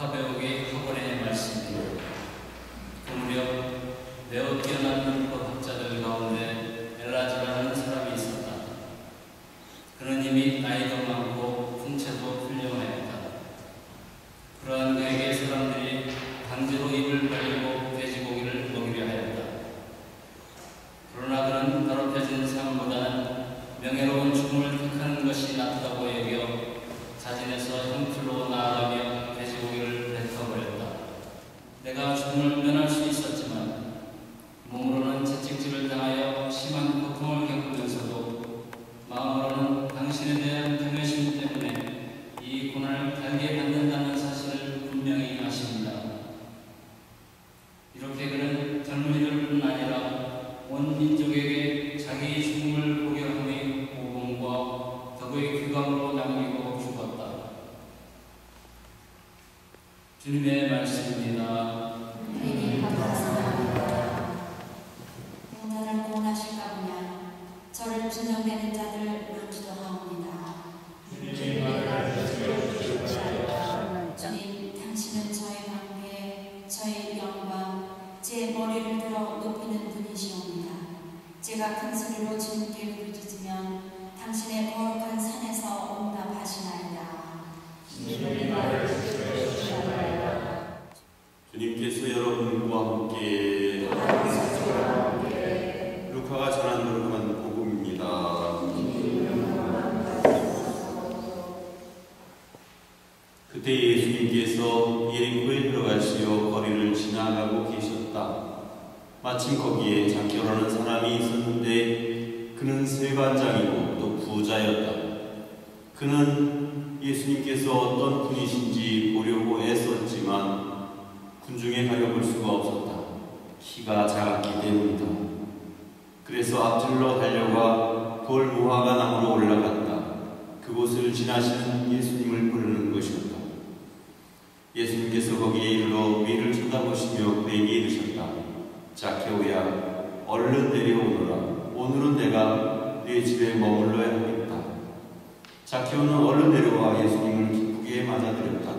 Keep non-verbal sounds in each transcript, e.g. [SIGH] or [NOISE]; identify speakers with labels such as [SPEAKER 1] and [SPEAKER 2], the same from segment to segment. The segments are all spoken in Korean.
[SPEAKER 1] 食べを芸 온 민족에게 자기 죽음을 보게 함의 오공과 덕의 규감으로 남기고 죽었다. 주님의 말씀입니다.
[SPEAKER 2] 영단을 고원하실까 보냐 저를 진정되는 자들 망주도하옵 주님께 부르짖으면 당신의 거룩한 산에서 응답하시나이다.
[SPEAKER 3] 주님께서 여러분과 함께 루카가 전한 노력한 복음입니다. 그때 예수님께서 예리코에 들어가시어 거리를 지나가고 계셨다. 마침 거기에 작교라는 사람이 있었는데 그는 세관장이고 또 부자였다. 그는 예수님께서 어떤 분이신지 보려고 애썼지만 군중에 가려볼 수가 없었다. 키가 작았기 때문이다. 그래서 앞질러 달려가 돌 무화과 나무로 올라갔다. 그곳을 지나시는 예수님을 부르는 것이었다. 예수님께서 거기에 이르러 위를 쳐다보시며 그에게 이르셨다. 자케오야, 얼른 내려오너라. 오늘은 내가 네 집에 머물러야 하겠다. 자케오는 얼른 내려와 예수님을 기쁘게 맞아들였다.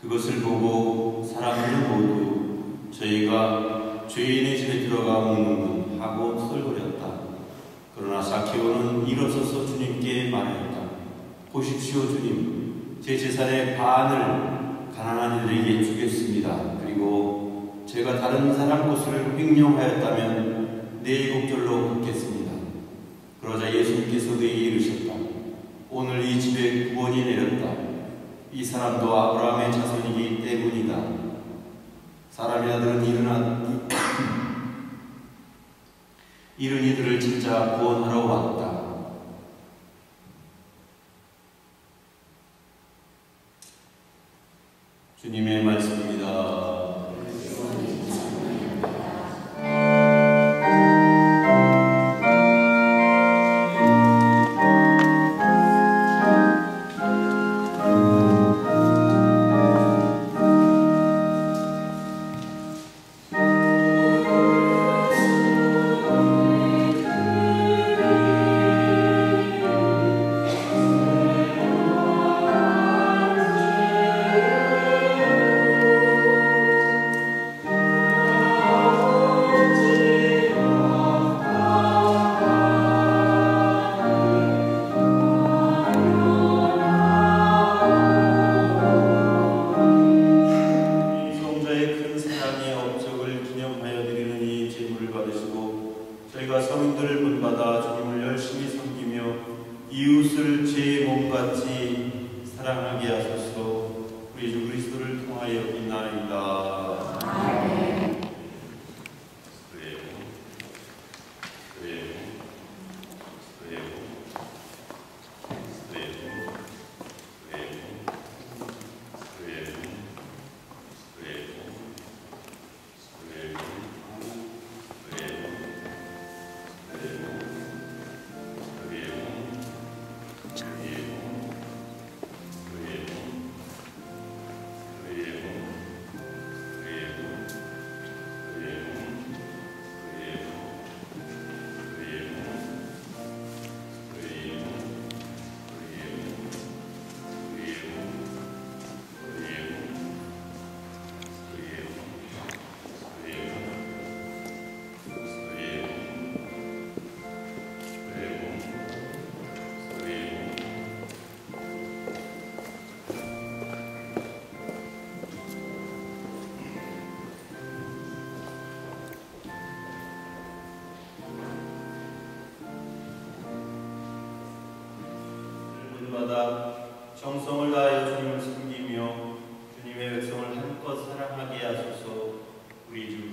[SPEAKER 3] 그것을 보고 사람들은 모두 저희가 죄인의 집에 들어가 먹는군 하고 투덜거렸다. 그러나 사케오는 일어서서 주님께 말하였다. 보십시오 주님, 제 재산의 반을 가난한 이들에게 주겠습니다. 그리고 제가 다른 사람 곳을 횡령하였다면 네 일곱절로 갚겠습니다. 그러자 예수님께서 그에게 이르셨다. 오늘 이 집에 구원이 내렸다. 이 사람도 아브라함의 자손이기 때문이다. 사람의 아들은 일어나 [CLEARS THROAT] 이른 이들을 진짜 구원하러 왔다. 주님의 말씀 제 몸같이 사랑하게 하소서 우리 주 그리스도를 통하여 빛나이다. 날마다 정성을 다하여 주님을 섬기며 주님의 백성을 한껏 사랑하게 하소서. 우리 주